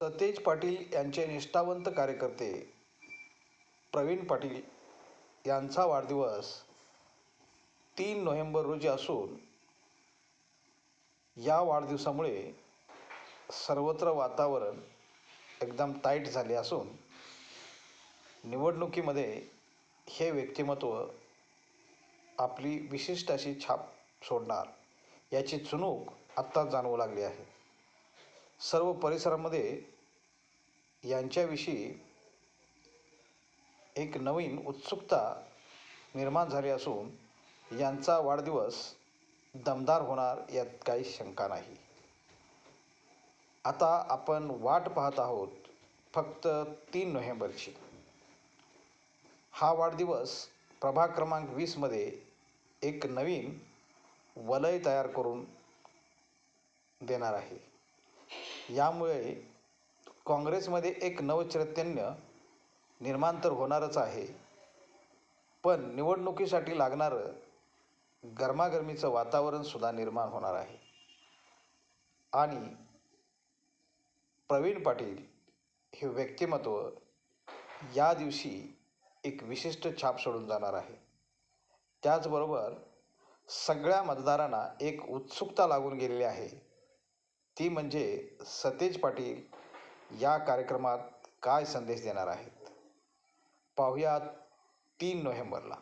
सतेज पाटील यांचे निष्ठावंत कार्यकर्ते प्रवीण पाटील यांचा वाढदिवस तीन नोव्हेंबर रोजी असून या वाढदिवसामुळे सर्वत्र वातावरण एकदम टाईट झाले असून निवडणुकीमध्ये हे व्यक्तिमत्व आपली विशिष्ट अशी छाप सोडणार याची चुणूक आत्ताच जाणवू लागली आहे. सर्व परिसरामध्ये यांच्याविषयी एक नवीन उत्सुकता निर्माण झाली असून यांचा वाढदिवस दमदार होणार यात काही शंका नाही. आता आपण वाट पाहत आहोत फक्त तीन नोव्हेंबरची. हा वाढदिवस प्रभाग क्रमांक वीसमध्ये एक नवीन वलय तयार करून देणार आहे. यामुळे काँग्रेसमध्ये एक नवचैतन्य निर्माण तर होणारच आहे. पण निवडणुकीसाठी लागणारं गरमागरमीचं वातावरणसुद्धा निर्माण होणार आहे. आणि प्रवीण पाटील हे व्यक्तिमत्व या दिवशी एक विशिष्ट छाप सोडून जाणार आहे. त्याचबरोबर सगळ्या मतदारांना एक उत्सुकता लागून गेलेली आहे. ती म्हणजे सतेज पाटील या कार्यक्रमात काय संदेश देणार आहेत? पाहुयात तीन नोव्हेंबरला.